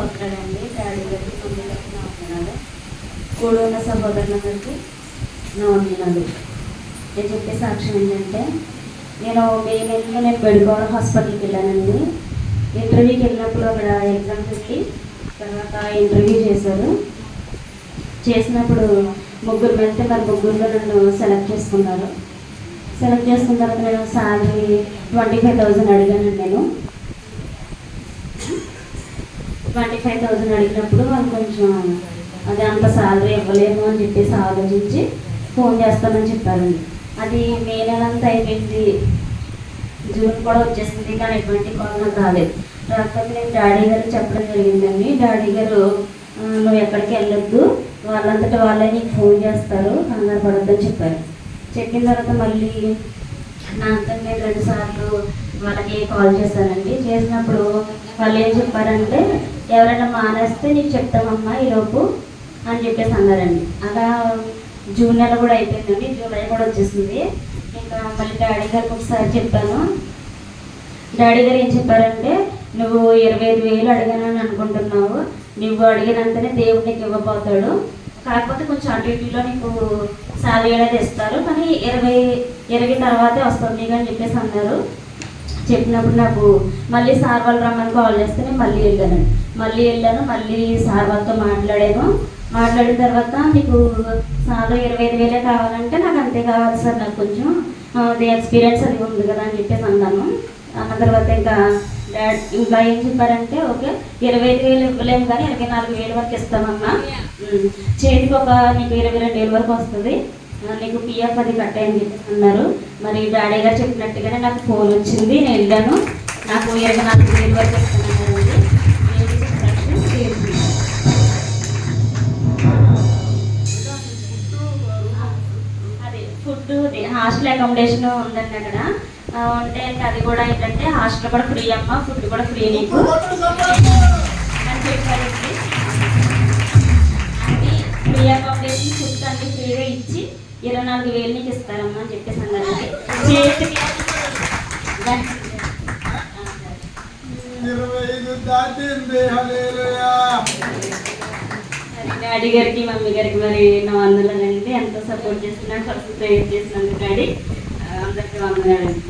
అక్కడండి daddy గారికి మమ్మీలకి నా వందనాలు కూడా ఉన్న సహోదరులందరికీ నా వందనాలు నేను చెప్పే సాక్ష్యం ఏంటంటే నేను మే నెలలో నేను బెడుగోడ హాస్పిటల్కి వెళ్ళానండి. ఇంటర్వ్యూకి వెళ్ళినప్పుడు అక్కడ ఎగ్జామ్ పెట్టి తర్వాత ఇంటర్వ్యూ చేశారు. చేసినప్పుడు ముగ్గురు వెళ్తే మరి ముగ్గురులో నన్ను సెలెక్ట్ చేసుకున్నారు. సెలెక్ట్ చేసుకున్న తర్వాత నేను శాలరీ ట్వంటీ ఫైవ్ థౌజండ్ అడిగాను నేను. ట్వంటీ ఫైవ్ థౌజండ్ అడిగినప్పుడు వాళ్ళు కొంచెం అది అంత శాలరీ ఇవ్వలేము అని చెప్పేసి ఆలోచించి ఫోన్ చేస్తామని చెప్పారండి. అది మే నెలంతా అయిపోయింది. జూన్ కూడా వచ్చేసింది కానీ ఎటువంటి కాల్ నాకు రాలేదు. రాకపోతే నేను డాడీ గారు చెప్పడం జరిగిందండి. డాడీ గారు నువ్వు ఎక్కడికి వెళ్ళొద్దు. వాళ్ళంతటా వాళ్ళే నీకు ఫోన్ చేస్తారు. కంగారు పడొద్దని చెప్పారు. చెప్పిన తర్వాత మళ్ళీ నా అంతా నేను రెండుసార్లు వాళ్ళకి కాల్ చేశానండి. చేసినప్పుడు వాళ్ళు ఏం చెప్పారంటే ఎవరైనా మానేస్తే నీకు చెప్తామమ్మా ఈలోపు అని చెప్పేసి అన్నారండి. అలా జూన్ నెల కూడా అయిపోయిందండి. జూలై కూడా వచ్చేసింది. ఇంకా మళ్ళీ డాడీ గారికి ఒకసారి చెప్పాను. డాడీ గారు ఏం చెప్పారంటే నువ్వు ఇరవై ఐదు వేలు అడిగానని అనుకుంటున్నావు. నువ్వు అడిగినంతనే దేవుడు నీకు ఇవ్వబోతాడు. కాకపోతే కొంచెం అటు ఇటులో నీకు శాలరీ అనేది ఇస్తారు. కానీ ఇరవై ఇరవై తర్వాతే వస్తుంది అని చెప్పేసి అన్నారు. చెప్పినప్పుడు నాకు మళ్ళీ సార్ వాళ్ళు రమ్మని కాల్ చేస్తే నేను మళ్ళీ వెళ్ళానండి మళ్ళీ వెళ్ళాను మళ్ళీ సార్ వాళ్ళతో మాట్లాడాను. మాట్లాడిన తర్వాత నీకు సార్లు ఇరవై ఐదు వేలే కావాలంటే నాకు అంతే కావాలి సార్ నాకు కొంచెం. అది ఎక్స్పీరియన్స్ అది ఉంది కదా అని చెప్పేసి అన్నాను. అన్న తర్వాత ఇంకా డాడ్ ఇంకా ఏం చెప్పారంటే ఓకే ఇరవై ఐదు వేలు ఇవ్వలేము కానీ ఇరవై నాలుగు వేలు వరకు ఇస్తామమ్మా ఉమ్, చేతికి ఒక నీకు ఇరవై రెండు వేలు వరకు వస్తుంది. నీకు పిఎఫ్ అది కట్టాయని చెప్పేసి అన్నారు. మరి డాడీ గారు చెప్పినట్టుగానే నాకు ఫోన్ వచ్చింది. నేను వెళ్ళాను. నాకు ఇరవై నాలుగు వేలు వరకు నేను అది ఫుడ్ హాస్టల్ అకామిడేషన్ ఉందండి అక్కడ. ఉంటే అది కూడా ఏంటంటే హాస్టల్ కూడా ఫ్రీ అమ్మ. ఫుడ్ కూడా ఫ్రీ నీకు. అని చెప్పారండి అది ఫ్రీ అకామిడేషన్ ఫుడ్ అన్ని ఫ్రీగా ఇచ్చి ఇరవై నాలుగు వేలు నీకు ఇస్తారమ్మా అని చెప్పేసి చేతికి హల్లెలూయా డాడీ గారికి మమ్మీ గారికి మరి నా వందలండి ఎంతో సపోర్ట్ చేస్తున్నారు ఫస్ట్ ప్రేయర్ చేసినందుకు డాడీ? అందరికీ వందనాలండి